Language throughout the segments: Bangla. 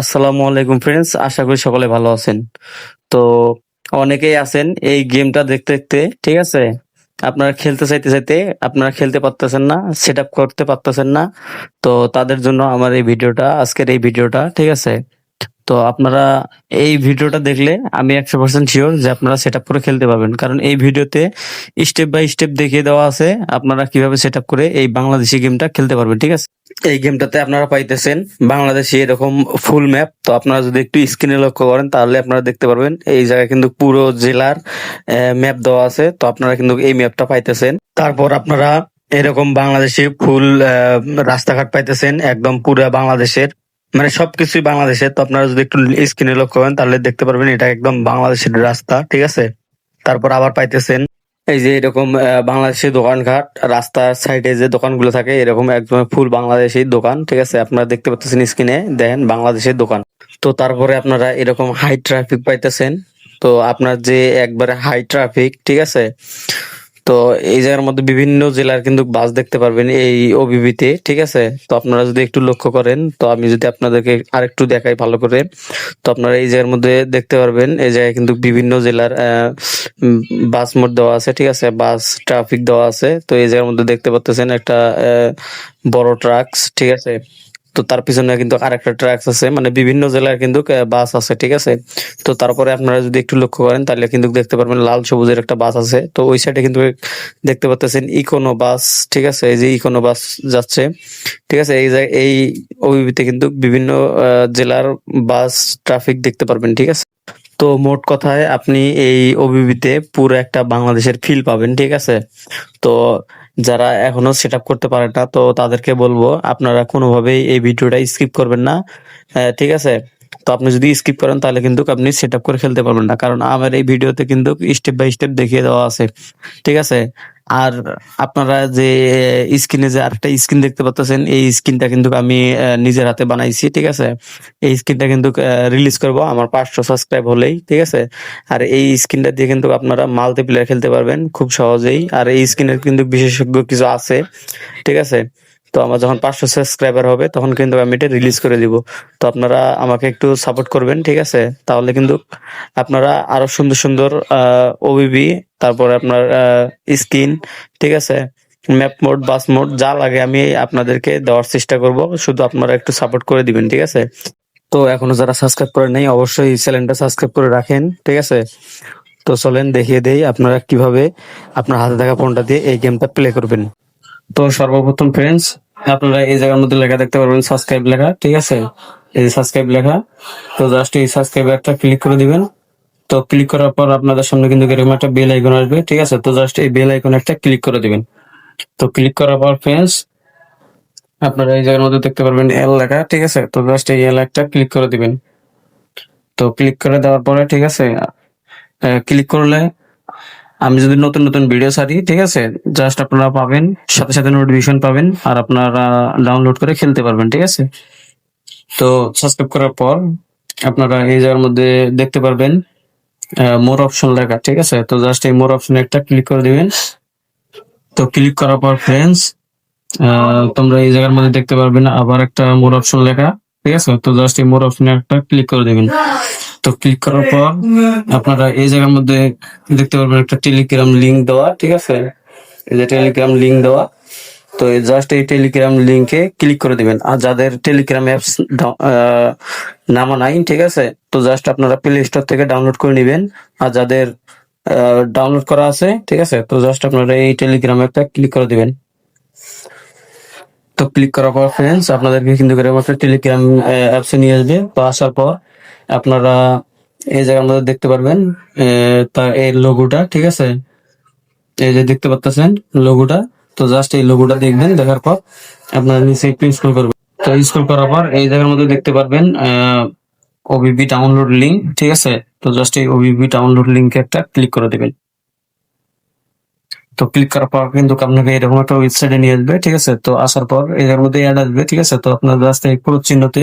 আসসালামু আলাইকুম ফ্রেন্ডস আশা করি সকলে ভালো আছেন। তো অনেকেই আছেন এই গেমটা দেখতে দেখতে, ঠিক আছে? আপনারা খেলতে চাইতে চাইতে, আপনারা খেলতে পারতেছেন না সেট আপ করতে পারতেছেন না। তো তাদের জন্য আমার এই ভিডিওটা আজকের এই ভিডিওটা ঠিক আছে? তো আপনারা এই ভিডিওটা দেখলে আমি একশো পার্সেন্ট শিওর যে আপনারা সেট করে খেলতে পারবেন। কারণ এই ভিডিওতে স্টেপ বাই স্টেপ দেখিয়ে দেওয়া আছে আপনারা কীভাবে সেট করে এই বাংলাদেশি গেমটা খেলতে পারবেন, ঠিক আছে? এই গেমটাতে আপনারা পাইতেছেন বাংলাদেশি এরকম ফুল ম্যাপ তো আপনারা যদি একটু স্ক্রিনে লক্ষ্য করেন, তাহলে আপনারা দেখতে পারবেন এই জায়গায় কিন্তু পুরো জেলার ম্যাপ দেওয়া আছে। তো আপনারা কিন্তু এই ম্যাপটা পাইতেছেন। তারপর আপনারা এরকম বাংলাদেশে ফুল রাস্তাঘাট পাইতেছেন, একদম পুরো বাংলাদেশের। মানে সবকিছুই বাংলাদেশের তো আপনারা যদি একটু স্ক্রিনে লক্ষ্য করেন, তাহলে দেখতে পারবেন এটা একদম বাংলাদেশের রাস্তা, ঠিক আছে? তারপর আবার পাইতেছেন এই যে এরকম বাংলাদেশি দোকানঘাট, রাস্তার সাইডে যে দোকানগুলো থাকে, এরকম একদম ফুল বাংলাদেশি দোকান, ঠিক আছে? আপনারা দেখতে পাচ্ছেন স্ক্রিনে দেখেন বাংলাদেশের দোকান। তো তারপরে আপনারা এরকম হাই ট্রাফিক পাইতেছেন। তো আপনার যে একবারে হাই ট্রাফিক ঠিক আছে? তো এই জায়গার মধ্যে বিভিন্ন জেলার কিন্তু বাস দেখতে পারবেন এই ওবিবিতে ঠিক আছে? তো আপনারা যদি একটু লক্ষ্য করেন, তো আমি যদি আপনাদেরকে আরেকটু দেখাই ভালো করে, তো আপনারা এই জায়গার মধ্যে দেখতে পারবেন, এই জায়গায় কিন্তু বিভিন্ন জেলার বাস মোট দেওয়া আছে, ঠিক আছে? বাস ট্রাফিক দেওয়া আছে, তো এই জায়গার মধ্যে দেখতে পাচ্ছেন একটা বড় ট্রাকস, ঠিক আছে? তো তার পিছনে কিন্তু আরেকটা ট্রাকস আছে। মানে বিভিন্ন জেলার কিন্তু বাস আছে, ঠিক আছে? তো তারপরে আপনারা যদি একটু লক্ষ্য করেন, তাহলে কিন্তু দেখতে পারবেন লাল সবুজের একটা বাস আছে। তো ওই সাইডে কিন্তু দেখতে পাচ্ছেন ইকোনো বাস ঠিক আছে? এই যে ইকোনো বাস যাচ্ছে, ঠিক আছে? এই এই ওবিবিতে কিন্তু বিভিন্ন জেলার বাস ট্রাফিক দেখতে পারবেন, ঠিক আছে? তো মোট কথায় আপনি এই ওবিবিতে পুরো একটা বাংলাদেশের ফিল পাবেন, ঠিক আছে? তো যারা এখনও সেট আপ করতে পারে না, তো তাদেরকে বলব আপনারা কোনোভাবেই এই ভিডিওটা স্কিপ করবেন না। ঠিক আছে? তো আপনি যদি স্কিপ করেন, তাহলে কিন্তু আপনি সেট আপ করে খেলতে পারবেন না। কারণ আমার এই ভিডিওতে কিন্তু স্টেপ বাই স্টেপ দেখিয়ে দেওয়া আছে। ঠিক আছে? আর আপনারা যে স্ক্রিনে যে আরেকটা স্ক্রিন দেখতে পাচ্ছেন এই স্ক্রিনটা কিন্তু আমি নিজের হাতে বানাইছি, ঠিক আছে? এই স্ক্রিনটা কিন্তু রিলিজ করব আমার পাঁচশো সাবস্ক্রাইব হলেই, ঠিক আছে? আর এই স্ক্রিনটা দিয়ে কিন্তু আপনারা মাল্টিপ্লেয়ার খেলতে পারবেন খুব সহজেই। আর এই স্ক্রিনের কিন্তু বিশেষজ্ঞ কিছু আছে, ঠিক আছে? তো আমার যখন পাঁচশো সাবস্ক্রাইবার হবে, তখন কিন্তু আমি এটা রিলিজ করে দিব। তো আপনারা আমাকে একটু সাপোর্ট করবেন, ঠিক আছে? তাহলে কিন্তু আপনারা আরও সুন্দর সুন্দর ওবিবি তারপরে আপনার স্ক্রিন ঠিক আছে? ম্যাপ মোড বাস মোড যা লাগে আমি আপনাদেরকে দেওয়ার চেষ্টা করব। শুধু আপনারা একটু সাপোর্ট করে দিবেন, ঠিক আছে? তো এখনও যারা সাবস্ক্রাইব করে নাই, অবশ্যই চ্যানেলটা সাবস্ক্রাইব করে রাখেন, ঠিক আছে? তো চলেন দেখিয়ে দেই আপনারা কীভাবে আপনার হাতে থাকা ফোনটা দিয়ে এই গেমটা প্লে করবেন। তো সর্বপ্রথম ফ্রেন্ডস আপনারা এই জায়গার মধ্যে লেখা দেখতে পারবেন সাবস্ক্রাইব লেখা, ঠিক আছে? এই সাবস্ক্রাইব লেখা, তো জাস্ট এই সাবস্ক্রাইব একটা ক্লিক করে দিবেন। তো ক্লিক করার পর আপনাদের সামনে কিন্তু এরকম একটা বেল আইকন আসবে, ঠিক আছে? তো জাস্ট এই বেল আইকন একটা ক্লিক করে দিবেন। তো ক্লিক করার পর ফ্রেন্ডস আপনারা এই জায়গার মধ্যে দেখতে পারবেন এল লেখা, ঠিক আছে? তো জাস্ট এই এল একটা ক্লিক করে দিবেন। তো ক্লিক করে দেওয়ার পরে, ঠিক আছে? ক্লিক করলে আমি যদি নতুন নতুন ভিডিও ছাড়ি ঠিক আছে? জাস্ট আপনারা পাবেন, সাথে সাথে নোটিফিকেশন পাবেন, আর আপনারা ডাউনলোড করে খেলতে পারবেন, ঠিক আছে? তো সাবস্ক্রাইব করার পর আপনারা এই জায়গার মধ্যে দেখতে পারবেন মোর অপশন লেখা, ঠিক আছে? তো জাস্ট এই মোর অপশনে একটা ক্লিক করে দিবেন। তো ক্লিক করার পর ফ্রেন্ডস তোমরা এই জায়গার মধ্যে দেখতে পারবেন আবার একটা মোর অপশন লেখা, ঠিক আছে? তো জাস্ট এই মোর অপশনে একটা ক্লিক করে দিবেন। তো ক্লিক করার পর আপনারা এই জায়গার মধ্যে দেখতে পারবেন একটা টেলিগ্রাম লিংক দেওয়া, ঠিক আছে? এই যে টেলিগ্রাম লিংক দেওয়া, তো জাস্ট এই টেলিগ্রাম লিংকে ক্লিক করে দিবেন। আর যাদের টেলিগ্রাম অ্যাপস নামা নাই, ঠিক আছে? তো জাস্ট আপনারা প্লে স্টোর থেকে ডাউনলোড করে নেবেন। আর যাদের ডাউনলোড করা আছে, ঠিক আছে? তো জাস্ট আপনারা এই টেলিগ্রাম অ্যাপটা ক্লিক করে দিবেন। তো ক্লিক করার পর ফ্রেন্ডস আপনাদেরকে কিন্তু টেলিগ্রাম অ্যাপসে নিয়ে আসবে। তো আসার পর আপনারা এই জায়গার মধ্যে দেখতে পারবেন তার এই লোগোটা ঠিক আছে? এই যে দেখতে পাচ্ছেন লোগোটা তো জাস্ট এই লোগোটা দেখবেন, দেখার পর আপনারা নিচে একটু ইনস্টল করবেন। তো ইনস্টল করার পর এই জায়গার মধ্যে দেখতে পারবেন ওবিবি ডাউনলোড লিঙ্ক ঠিক আছে? তো জাস্ট এই ওবিবি ডাউনলোড লিঙ্কে একটা ক্লিক করে দেবেন। তো ক্লিক করার পর কিন্তু আপনাকে এরকম একটা ওয়েবসাইটে নিয়ে আসবে, ঠিক আছে? তো আসার পর জায়গার মধ্যে অ্যাড আসবে, ঠিক আছে? তো আপনার জাস্ট এই ক্রোধ চিহ্নতে,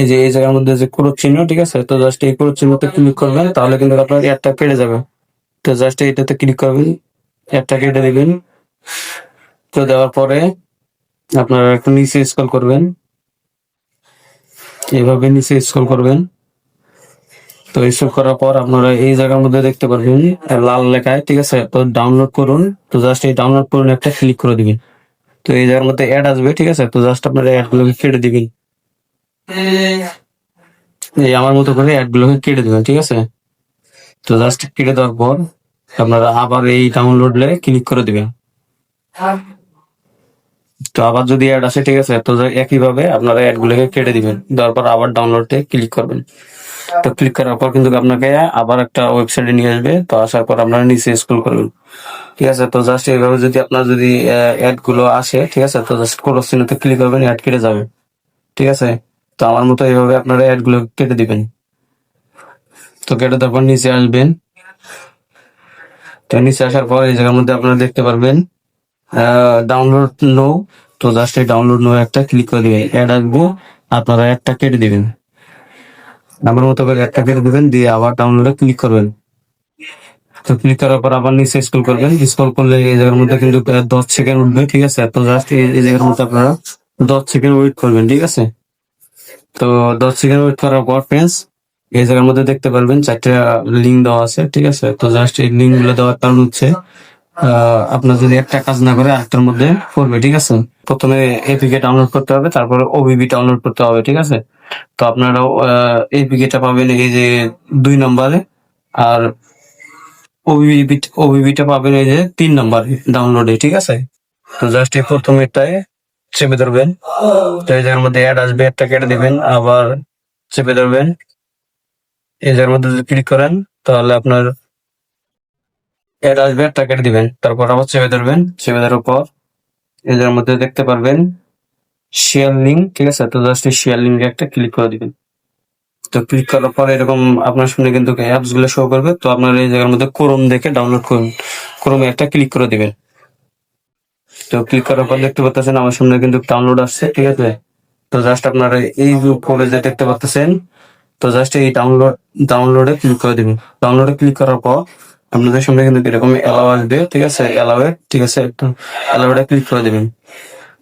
এই যে, এই জায়গার মধ্যে যে ক্রোধ চিহ্ন, ঠিক আছে? তো জাস্ট এই ক্রোধ চিহ্নতে ক্লিক করবেন, তাহলে কিন্তু আপনার অ্যাডটা কেটে যাবে। তো জাস্ট এইটাতে ক্লিক করবেন অ্যাডটা কেটে দিবেন। তো দেওয়ার পরে আপনারা একটু নিচে স্ক্রল করবেন। এভাবে নিচে স্ক্রল করবেন। তো স্ক্রল করার পর আপনারা এই জায়গার মধ্যে দেখতে পারবেন লাল লেখায়, ঠিক আছে? তো ডাউনলোড করুন। তো জাস্ট এই ডাউনলোড করুন, একটা ক্লিক করে দিবেন। তো এই জায়গার মধ্যে অ্যাড আসবে, ঠিক আছে? তো জাস্ট আপনারা অ্যাড গুলোকে কেটে দিবেন। এই আমার মতো করে অ্যাড গুলোকে কেটে দিবেন, ঠিক আছে? তো জাস্ট কেটে দেওয়ার পর আপনারা আবার এই ডাউনলোড লে ক্লিক করে দিবেন। তো আবার যদি অ্যাড আসে, ঠিক আছে? তো একইভাবে আপনারা অ্যাড গুলোকে কেটে দিবেন। দেওয়ার পর আবার ডাউনলোডে ক্লিক করবেন। তো ক্লিক করার পর কিন্তু আপনাকে আবার একটা ওয়েবসাইটে নিয়ে আসবে। তো আসার পর আপনারা নিচে স্ক্রল করবেন। ঠিক আছে? তো জাস্ট এইভাবে যদি আপনার যদি অ্যাডগুলো আসে, ঠিক আছে? তো জাস্ট ক্রস চিহ্নতে ক্লিক করবেন অ্যাড কেটে যাবে। ঠিক আছে? তো আমার মতো এইভাবে আপনারা অ্যাডগুলো কেটে দিবেন। তো কেটে তারপর নিচে আসবেন। তো নিচে আসার পর এই জায়গার মধ্যে আপনারা দেখতে পারবেন ডাউনলোড নো তো জাস্ট এই ডাউনলোড নো একটা ক্লিক করে দিবেন। অ্যাড আসব, আপনারা একটা কেটে দিবেন। মতো করে একটা কেটে দিবেন, দিয়ে আবার ডাউনলোডে ক্লিক করবেন। তো ক্লিক করার পর আবার নিচে স্ক্রল করবেন। স্ক্রল করলে এই জায়গার মধ্যে কিন্তু দশ সেকেন্ড উঠবে, ঠিক আছে? তো জাস্ট এই জায়গার মধ্যে আপনারা দশ সেকেন্ড ওয়েট করবেন, ঠিক আছে? তো দশ সেকেন্ড ওয়েট করার পর ফ্রেন্ডস এই জায়গার মধ্যে দেখতে পারবেন চারটা লিঙ্ক দেওয়া আছে, ঠিক আছে? তো জাস্ট এই লিঙ্কগুলো দেওয়ার কারণ হচ্ছে আপনার যদি একটা কাজ না করে আরেকটার মধ্যে পড়বে ঠিক আছে? প্রথমে এপিকে ডাউনলোড করতে হবে, তারপরে ওবিবি ডাউনলোড করতে হবে, ঠিক আছে? তো আপনারাও আপনারা এপিকেটা পাবেন এই যে দুই নম্বরে আর ওবিবি ওবিবিটা পাবেন এই যে তিন নম্বরে ডাউনলোডে ঠিক আছে? তো জাস্ট এই প্রথমেরটায় চেপে ধরবেন। তো এই জায়গার মধ্যে অ্যাড আসবে, একটা কেটে দিবেন, আবার চেপে ধরবেন। এই জায়গার মধ্যে যদি ক্লিক করেন, তাহলে আপনার অ্যাড আসবে, একটা কেটে দিবেন। তারপর আবার চেপে ধরবেন। চেপে ধরার পর এই জায়গার মধ্যে দেখতে পারবেন শেয়ার লিঙ্ক ঠিক আছে? তো জাস্ট এই শেয়ার লিঙ্কে একটা ক্লিক করে দিবেন। তো ক্লিক করার পর এরকম আপনার সামনে কিন্তু অ্যাপসগুলো শো করবে। তো আপনার এই জায়গার মধ্যে ক্রোম দেখে ডাউনলোড করুন। ক্রোমে একটা ক্লিক করে দিবেন। তো ক্লিক করার পর দেখতে পাচ্ছেন আমার সামনে কিন্তু ডাউনলোড আসছে, ঠিক আছে? তো জাস্ট আপনারা এই উপরে যে দেখতে পাচ্ছেন। তো জাস্ট এই ডাউনলোড ডাউনলোডে ক্লিক করে দিবেন। ডাউনলোডে ক্লিক করার পর আপনাদের সামনে কিন্তু এরকম অ্যালাউ আসবে, ঠিক আছে? অ্যালাউ ঠিক আছে? একটু অ্যালাউডে ক্লিক করে দিবেন।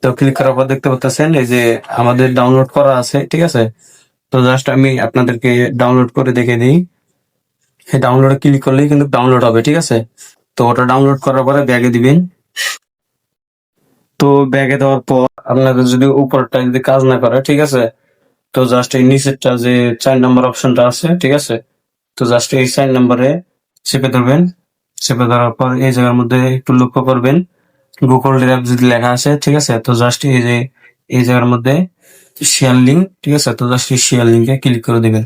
তো ক্লিক করার পর দেখতে পাচ্ছেন এই যে আমাদের ডাউনলোড করা আছে, ঠিক আছে? তো জাস্ট আমি আপনাদেরকে ডাউনলোড করে দেখে দিই ডাউনলোডে ক্লিক করলেই কিন্তু ডাউনলোড হবে, ঠিক আছে? তো ওটা ডাউনলোড করার পরে ব্যাগে দিবেন। তো ব্যাগে দেওয়ার পর আপনাদের যদি উপরটা যদি কাজ না করে, ঠিক আছে? তো জাস্ট এই নিচেরটা যে চার নাম্বার অপশনটা আছে, ঠিক আছে? তো জাস্ট এই চার নাম্বারে চেপে ধরবেন। চেপে ধরার পর এই জায়গার মধ্যে একটু লক্ষ্য করবেন। গুগল ড্রাইভ যদি লেখা আছে, ঠিক আছে? তো জাস্ট এই যে, এই জায়গার মধ্যে শেয়ার লিঙ্ক ঠিক আছে? তো জাস্ট এই শেয়ার লিঙ্কে ক্লিক করে দেবেন।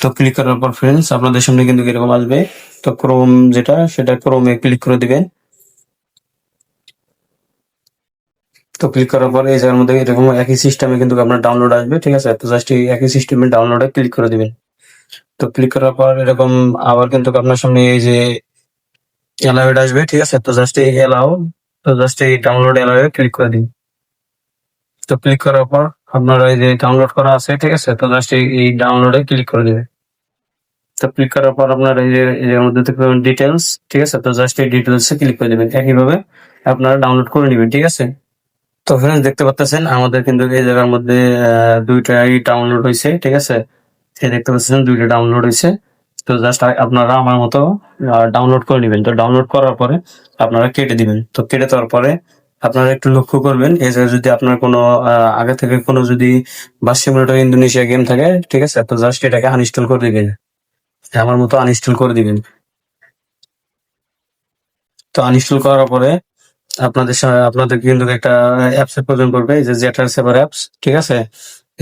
তো ক্লিক করার পর ফ্রেন্ডস আপনাদের সামনে কিন্তু এরকম আসবে। তো ক্রোম যেটা, সেটা ক্রোমে ক্লিক করে দিবেন। তো ক্লিক করার পর এই জায়গার মধ্যে এরকম একই সিস্টেমে কিন্তু আপনার ডাউনলোড আসবে, ঠিক আছে? তো জাস্ট এই একই সিস্টেমে ডাউনলোডে ক্লিক করে দিবেন। তো ক্লিক করার পর এরকম আবার কিন্তু আপনার সামনে এই যে এলাও আসবে, ঠিক আছে? তো জাস্ট এই এলাও, তো জাস্ট এই ডাউনলোড এলাও ক্লিক করে দিন। তো ক্লিক করার পর আপনারা এই যে ডাউনলোড করা আছে, ঠিক আছে? তো জাস্ট এই ডাউনলোডে ক্লিক করে দিবেন তো ক্লিক করার পর আপনার এই যে যে মধ্যে ডিটেলস ঠিক আছে? তো জাস্ট এই ডিটেলসে ক্লিক করে দিবেন। একইভাবে আপনারা ডাউনলোড করে নেবেন, ঠিক আছে? তো ফ্রেন্ডস দেখতে পাচ্ছেন, আমাদের কিন্তু এই জায়গার মধ্যে দুইটাই ডাউনলোড হয়েছে ঠিক আছে? এই দেখতে পাচ্ছেন, দুইটা ডাউনলোড হয়েছে তো জাস্ট আপনারা আমার মতো ডাউনলোড করে নেবেন। তো ডাউনলোড করার পরে আপনারা কেটে দিবেন। তো কেটে দেওয়ার পরে আপনারা একটু লক্ষ্য করবেন জায়গায় যদি আপনার কোনো আগে থেকে কোনো যদি বাস সিমুলেটর ইন্দোনেশিয়া গেম থাকে, ঠিক আছে? তো জাস্ট এটাকে আনইনস্টল করে দিবেন। আমার মতো আনইনস্টল করে দিবেন। তো আনইনস্টল করার পরে আপনাদের আপনাদের কিন্তু একটা অ্যাপস প্রয়োজন পড়বে। এই যে জেটার সেভার অ্যাপস ঠিক আছে?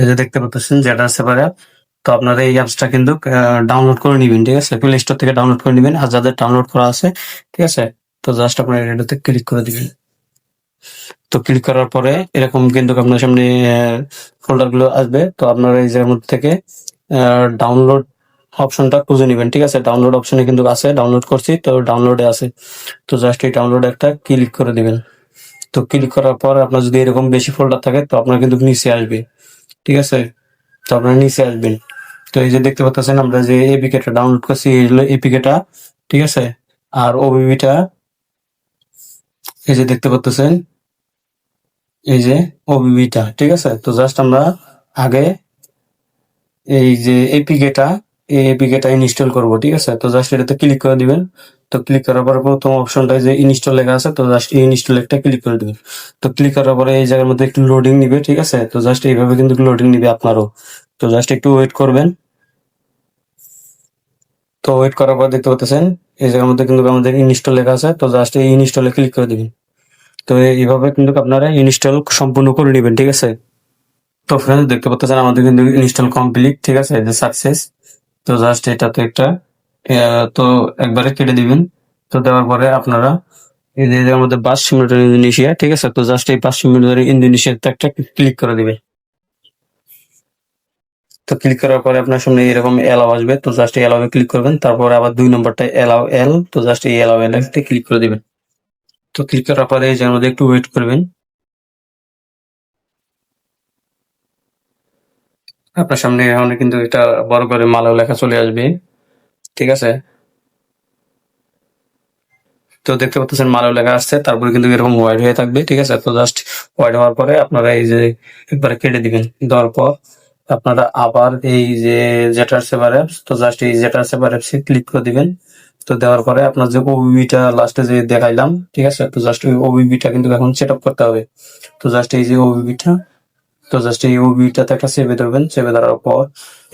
এই যে দেখতে পাচ্ছেন জেটার সেভার অ্যাপ তো আপনারা এই অ্যাপসটা কিন্তু ডাউনলোড করে নিবেন, ঠিক আছে? প্লে স্টোর থেকে ডাউনলোড করে নিবেন। আর যাদের ডাউনলোড করা আছে, ঠিক আছে? তো জাস্ট আপনারা এটাতে ক্লিক করে দিবেন। তো ক্লিক করার পরে এরকম কিন্তু আপনার সামনে ফোল্ডারগুলো আসবে। তো আপনারা এই জায়গার মধ্যে থেকে ডাউনলোড অপশনটা খুঁজে নিবেন, ঠিক আছে? ডাউনলোড অপশনে কিন্তু আছে ডাউনলোড করছি, তো ডাউনলোডে আছে। তো জাস্ট এই ডাউনলোড একটা ক্লিক করে দিবেন। তো ক্লিক করার পর আপনার যদি এরকম বেশি ফোল্ডার থাকে, তো আপনার কিন্তু নিচে আসবে, ঠিক আছে? তো আপনার নিচে আসবেন। তো এই যে দেখতে পাচ্ছেন আমরা যে এপিকেটা ডাউনলোড করছি, এই হলো এপিকেটা ঠিক আছে? আর ওবিবিটা এই যে দেখতে পাচ্ছেন এই যে ওবিবিটা ঠিক আছে? তো জাস্ট আমরা আগে এই যে এপিকেটা এই এপিকেটা ইনস্টল করব, ঠিক আছে? তো জাস্ট এটাতে ক্লিক করে দিবেন। তো ক্লিক করার পরে প্রথম অপশনটা যে ইনস্টল লেখা আছে, তো জাস্ট এই ইনস্টল একটা ক্লিক করে দিবেন। তো ক্লিক করার পরে এই জায়গার মধ্যে একটু লোডিং নিবে, ঠিক আছে? তো জাস্ট এইভাবে কিন্তু লোডিং নিবে আপনারও। তো জাস্ট একটু ওয়েট করবেন। তো ওয়েট করার পর দেখতে পাচ্ছেন এই জায়গার মধ্যে কিন্তু আমাদের ইনস্টল লেখা আছে, তো জাস্ট এই ইনস্টলে ক্লিক করে দিবেন। তো এইভাবে কিন্তু আপনারা ইনস্টল সম্পূর্ণ করে নেবেন, ঠিক আছে? তো ফ্রেন্ডস দেখতে পাচ্ছেন আমাদের কিন্তু ইনস্টল কমপ্লিট ঠিক আছে? যে সাকসেস তো জাস্ট এটাতে একটা তো একবারে কেটে দিবেন। তো দেওয়ার পরে আপনারা এই যে মধ্যে বাস সিমুলেটর ইন্দোনেশিয়া ঠিক আছে? তো জাস্ট এই বাস সিমুলেটর ইন্দোনেশিয়াতে একটা ক্লিক করে দিবে তো ক্লিক করার পরে আপনার সামনে এরকম এলাও আসবে। তো জাস্ট এলাও ক্লিক করবেন, তারপরে আবার দুই নম্বরটা এলাও এল তো জাস্ট এই এলাও এল ক্লিক করে দিবেন। তো ক্লিক করার পরে এই একটু ওয়েট করবেন। আপনার সামনে এখন কিন্তু এটা বড় করে মালাও লেখা চলে আসবে। ঠিক আছে? তো দেখতে পাচ্ছেন মালাও লেখা আসছে, তারপরে কিন্তু এরকম হোয়াইট হয়ে থাকবে। ঠিক আছে? তো জাস্ট হোয়াইট হওয়ার পরে আপনারা এই যে একবারে কেটে দিবেন। দেওয়ার পর আপনারা আবার এই যে জেটার সেভার অ্যাপস তো জাস্ট এই জেটার সেভার অ্যাপসে ক্লিক করে দিবেন। তো দেওয়ার পরে আপনার যে ওবিবিটা লাস্টে যে দেখাইলাম, ঠিক আছে? তো জাস্ট ওই ওবিবিটা কিন্তু এখন সেট আপ করতে হবে। তো জাস্ট এই যে ওবিবিটা তো জাস্ট এই ওবিটাতে একটা সেভে ধরবেন। সেভে ধরার পর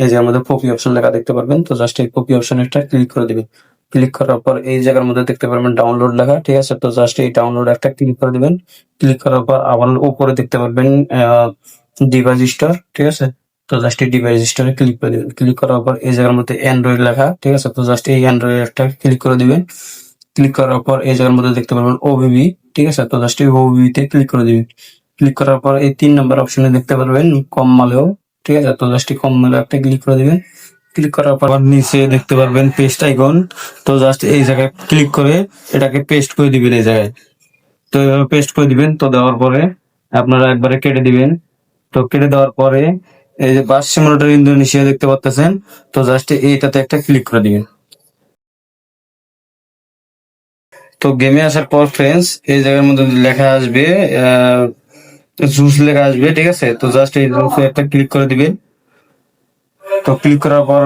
এই যে আমাদের কপি অপশন লেখা দেখতে পারবেন। তো জাস্ট এই কপি অপশন একটা ক্লিক করে দিবেন। ক্লিক করার পর এই জায়গার মধ্যে দেখতে পারবেন ডাউনলোড লেখা, ঠিক আছে? তো জাস্ট এই ডাউনলোড একটা ক্লিক করে দিবেন। ক্লিক করার পর আবার উপরে দেখতে পারবেন ডিভাইস স্টোর ঠিক আছে? তো জাস্ট এই ডিভাইস স্টোরে ক্লিক করে দিবেন। ক্লিক করার পর এই জায়গার মধ্যে অ্যান্ড্রয়েড লেখা, ঠিক আছে? তো জাস্ট এই একটা ক্লিক করে দিবেন। ক্লিক করার পর এই জায়গার মধ্যে দেখতে পারবেন ওবিবি ঠিক আছে? তো জাস্ট এই ওবিবি তে ক্লিক করে দিবেন। ক্লিক করার পর এই তিন নম্বর অপশনে দেখতে পারবেন কম মালেও, ঠিক আছে? তো জাস্ট কম মালে একটা ক্লিক করে দিবেন। ক্লিক করার পর নিচে দেখতে পারবেন পেস্ট আইকন তো জাস্ট এই জায়গায় ক্লিক করে এটাকে পেস্ট করে দিবেন এই জায়গায়। তো এভাবে পেস্ট করে দিবেন, তো দেওয়ার পরে আপনারা একবারে কেটে দিবেন। তো কেটে দেওয়ার পরে এই যে বাস সিমুলেটর ইন্দোনেশিয়া দেখতে পাচ্ছেন তো জাস্ট এইটাতে একটা ক্লিক করে দিবেন। তো গেমে আসার পর ফ্রেন্ডস এই জায়গার মধ্যে লেখা আসবে জুস লেখা আসবে, ঠিক আছে? তো জাস্ট এই জুসে একটা ক্লিক করে দিবেন। তো ক্লিক করার পর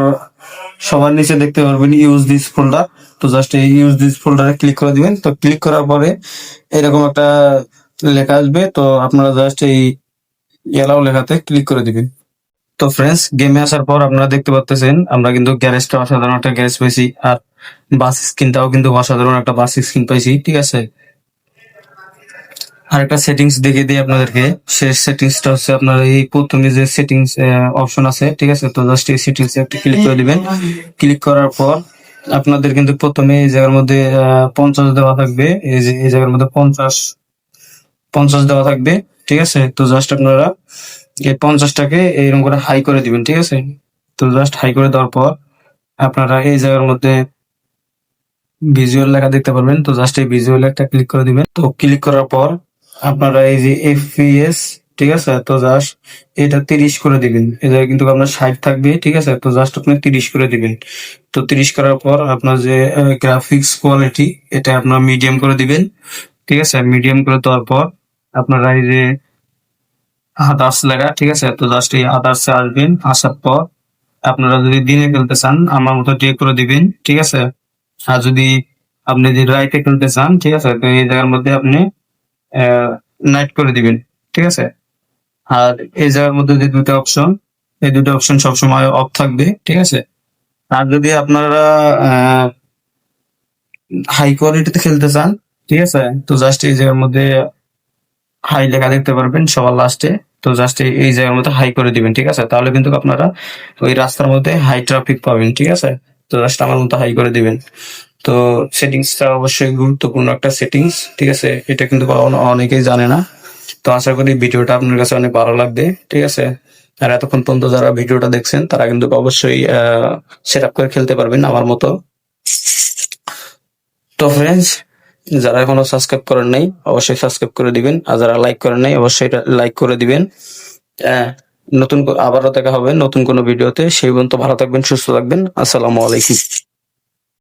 সবার নিচে দেখতে পারবেন ইউজ দিস ফোল্ডার তো জাস্ট এই ইউজ দিস ফোল্ডারে ক্লিক করে দিবেন। তো ক্লিক করার পরে এরকম একটা লেখা আসবে। তো আপনারা জাস্ট এই এলাও লেখাতে ক্লিক করে দিবেন। তো ফ্রেন্ডস গেমে আসার পর আপনারা দেখতে পাচ্ছেন আমরা কিন্তু গ্যারেজটা অসাধারণ একটা গ্যারেজ পেয়েছি আর বাস স্ক্রিনটাও কিন্তু অসাধারণ একটা বাস স্ক্রিন পাইছি, ঠিক আছে? আর একটা সেটিংস দেখিয়ে দিই আপনাদেরকে শেষ সেটিংসটা হচ্ছে আপনার এই প্রথমে যে সেটিংস অপশন আছে, ঠিক আছে? তো জাস্ট এই সেটিংস একটা ক্লিক করে দিবেন। ক্লিক করার পর আপনাদের কিন্তু প্রথমে এই জায়গার মধ্যে পঞ্চাশ দেওয়া থাকবে, এই যে, এই জায়গার মধ্যে পঞ্চাশ পঞ্চাশ দেওয়া থাকবে, ঠিক আছে? তো জাস্ট আপনারা এই পঞ্চাশটাকে এইরকম করে হাই করে দিবেন, ঠিক আছে? তো জাস্ট হাই করে দেওয়ার পর আপনারা এই জায়গার মধ্যে ভিজুয়াল লেখা দেখতে পারবেন। তো জাস্ট এই ভিজুয়াল একটা ক্লিক করে দিবেন। তো ক্লিক করার পর আপনারা এই যে এফপিএস ঠিক আছে? তো জাস্ট এটা তিরিশ করে দিবেন। এই জায়গায় কিন্তু আপনার ষাট থাকবে, ঠিক আছে? তো জাস্ট আপনি তিরিশ করে দিবেন। তো তিরিশ করার পর আপনার যে গ্রাফিক্স কোয়ালিটি এটা আপনার মিডিয়াম করে দিবেন, ঠিক আছে? মিডিয়াম করে দেওয়ার পর আপনারা এই যে আদার্স লেখা, ঠিক আছে? তো জাস্ট এই আদার্সে আসবেন, আসার পর আপনারা যদি দিনে খেলতে চান, আমার মতো ডে করে দিবেন, ঠিক আছে? আর যদি আপনি যদি রাইটে খেলতে চান, ঠিক আছে? তো এই জায়গার মধ্যে আপনি নাইট করে দিবেন, ঠিক আছে? আর এই জায়গার মধ্যে যে দুটো অপশন এই দুটো অপশন সবসময় অফ থাকবে, ঠিক আছে? আর যদি আপনারা হাই কোয়ালিটিতে খেলতে চান, ঠিক আছে? তো জাস্ট এই জায়গার মধ্যে হাই লেখা দেখতে পারবেন সবার লাস্টে তো জাস্ট এই জায়গার মধ্যে হাই করে দিবেন, ঠিক আছে? তাহলে কিন্তু আপনারা ওই রাস্তার মধ্যে হাই ট্রাফিক পাবেন, ঠিক আছে? তো জাস্ট আমার মতো হাই করে দিবেন। তো সেটিংসটা অবশ্যই গুরুত্বপূর্ণ একটা সেটিংস, ঠিক আছে? এটা কিন্তু অনেকেই জানে না। তো আশা করি ভিডিওটা আপনার কাছে অনেক ভালো লাগবে, ঠিক আছে? আর এতক্ষণ পর্যন্ত যারা ভিডিওটা দেখছেন, তারা কিন্তু অবশ্যই সেট আপ করে খেলতে পারবেন আমার মতো। তো ফ্রেন্ডস যারা এখনও সাবস্ক্রাইব করেন নাই অবশ্যই সাবস্ক্রাইব করে দিবেন। আর যারা লাইক করেন নাই অবশ্যই লাইক করে দিবেন। আহ, নতুন আবারও দেখা হবে নতুন কোনো ভিডিওতে। সেই পর্যন্ত ভালো থাকবেন সুস্থ থাকবেন। আসসালামু আলাইকুম।